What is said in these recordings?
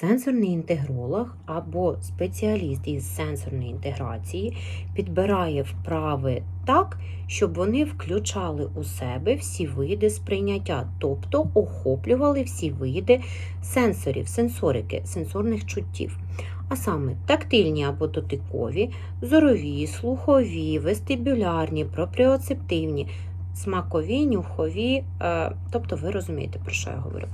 Сенсорний інтегролог або спеціаліст із сенсорної інтеграції підбирає вправи так, щоб вони включали у себе всі види сприйняття, тобто охоплювали всі види сенсорів, сенсорики, сенсорних чуттів. А саме тактильні або дотикові, зорові, слухові, вестибулярні, пропріоцептивні, смакові, нюхові, е, тобто ви розумієте, про що я говорю.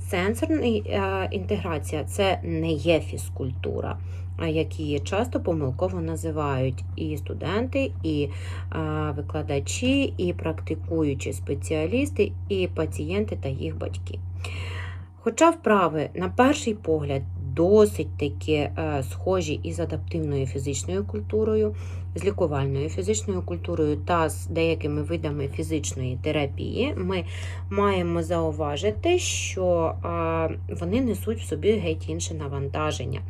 Сенсорна е, інтеграція це не є фізкультура, а як її часто помилково називають і студенти, і е, викладачі, і практикуючі спеціалісти, і пацієнти та їх батьки. Хоча вправи, на перший погляд, досить таки схожі із адаптивною фізичною культурою, з лікувальною фізичною культурою та з деякими видами фізичної терапії, ми маємо зауважити, що вони несуть в собі геть інше навантаження,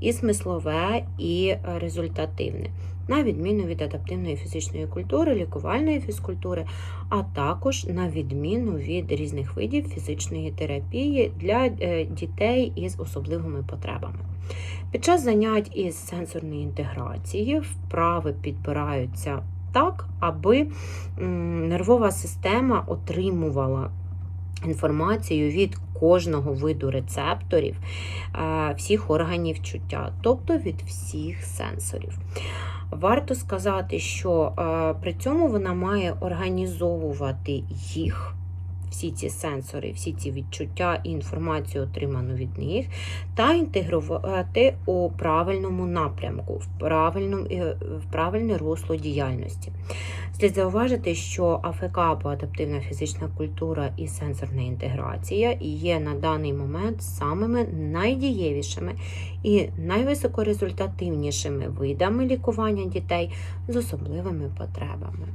і смислове, і результативне. На відміну від адаптивної фізичної культури, лікувальної фізкультури, а також на відміну від різних видів фізичної терапії для е, дітей із особливими потребами. Під час занять із сенсорної інтеграції вправи підбираються так, аби нервова система отримувала інформацію від кожного виду рецепторів е, всіх органів чуття, тобто від всіх сенсорів. Варто сказати, що е, при цьому вона має організовувати їх. Всі ці сенсори, всі ці відчуття і інформацію, отриману від них, та інтегрувати у правильному напрямку, в, правильному, е, в правильне русло діяльності. Слід зауважити, що АФК або адаптивна фізична культура і сенсорна інтеграція є на даний момент самими найдієвішими і найвисокорезультативнішими видами лікування дітей з особливими потребами.